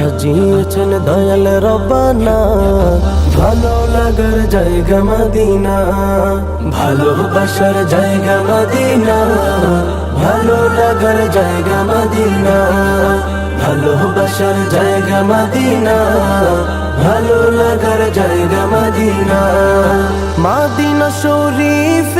সাজিয়েছেন দয়াল রবানা ভালো লাগার জায়গা মদিনা। ভালোবাসার জায়গা মদিনা। ভালো লাগার জায়গা মদিনা। ভালোবাসার জায়গা মদিনা। ভালো লাগার জায়গা মদিনা। মাদিনা শরীফে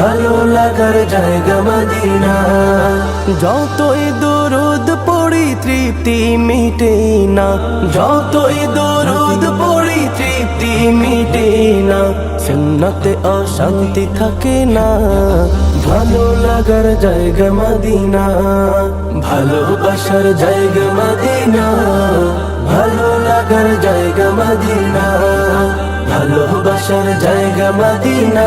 ভালো লাগার জায়গা মদিনা। যতই দরুদ পড়ি, তৃপ্তি মিটে না। যতই দরুদ পড়ি, তৃপ্তি মিটে না। সুন্নতে অশান্তি থাকে না। ভালো লাগার জায়গা মদিনা। ভালোবাসার জায়গা মদিনা। ভালো লাগার জায়গা মদিনা। ভালোবাসার জায়গা মদিনা।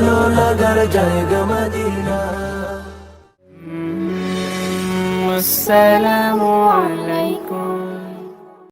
ভালো লাগার জায়গা মদিনা আসসালামু আলাইকুম